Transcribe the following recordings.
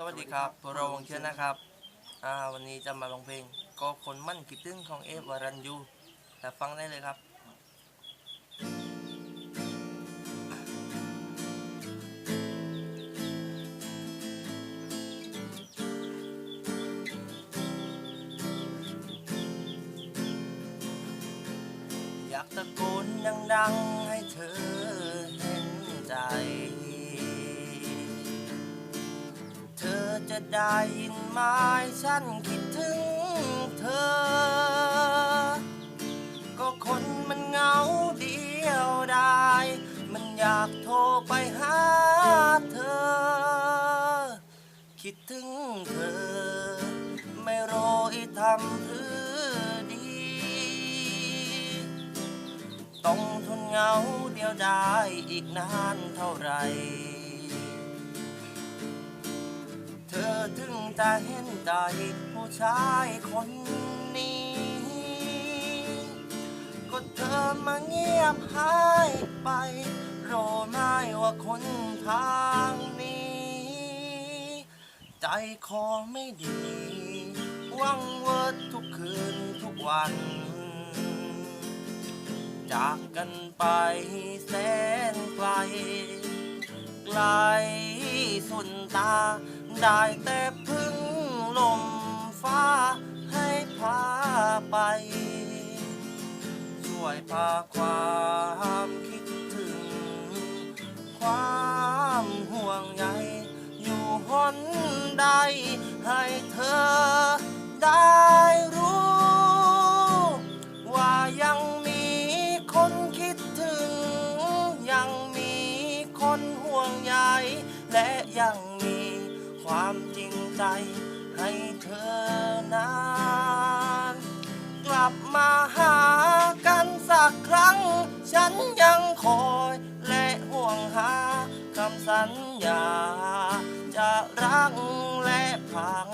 สวัสดีครับพวกเรวงเชียนนะครับอ่าวันนี้จะมาลองเพลงก็คนมั่นคิดถึงของเอฟวารันยูแต่ฟังได้เลยครับอยากตะโกนดังๆให้เธอ อได้ยินไหมฉันคิดถึงเธอ ก็คนมันเหงาเดียวได้มันอยากโทรไปหาเธอ คิดถึงเธอ ไม่รู้อีทำหรือดี ต้องทนเหงาเดียวได้อีกนานเท่าไหร่ ถึงจะเห็นใจผู้ชายคนนี้ ก็เธอมาเงียบหายไปรู้ไหมว่าคนทางนี้ ใจคอไม่ดีหวังเวิร์ดทุกคืนทุกวัน จากกันไปแสนไกล ใจสุนตา ได้แต่พึ่งลมฟ้าให้พาไป ช่วยพาความคิดถึง ความห่วงใยอยู่หนใดให้เธอ คนห่วงใยและยังมีความจริงใจให้เธอนานกลับมาหากันสักครั้ง ฉันยังคอยและห่วงหาคำสัญญา จะรักและพัง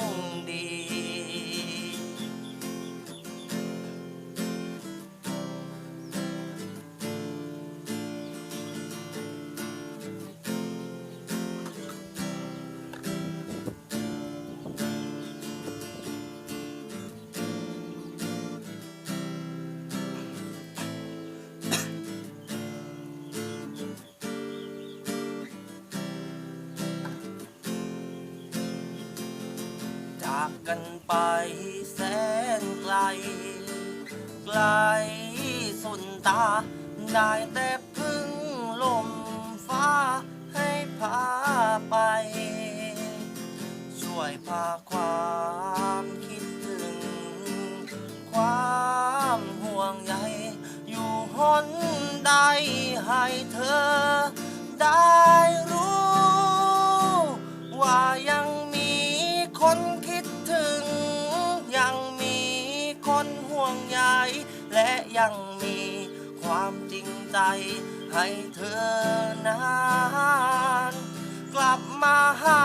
ากกันไปแสนไกล ไกลสุนตา ได้แต่พึ่งลมฟ้าให้พาไป ช่วยพาความคิดถึง ความห่วงใยอยู่หนใดให้เธอได้ วงใยและยังมีความจริงใจให้เธอนาน กลับมาหา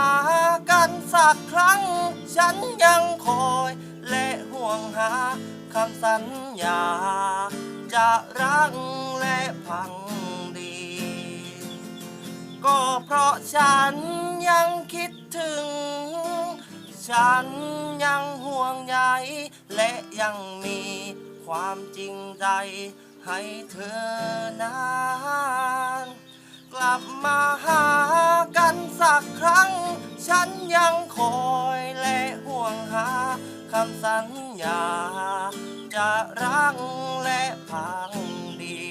กันสักครั้ง ฉันยังคอยและห่วงหาคำสัญญา จะรักและพังดี ก็เพราะฉันยังคิดถึง ฉันยังห่วงใยและยังมีความจริงใจให้เธอนานกลับมาหากันสักครั้ง ฉันยังคอยและห่วงหาคำสัญญา จะรักและพังดี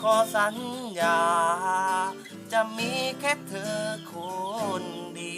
ขอสัญญา จะมีแค่เธอคนเดียว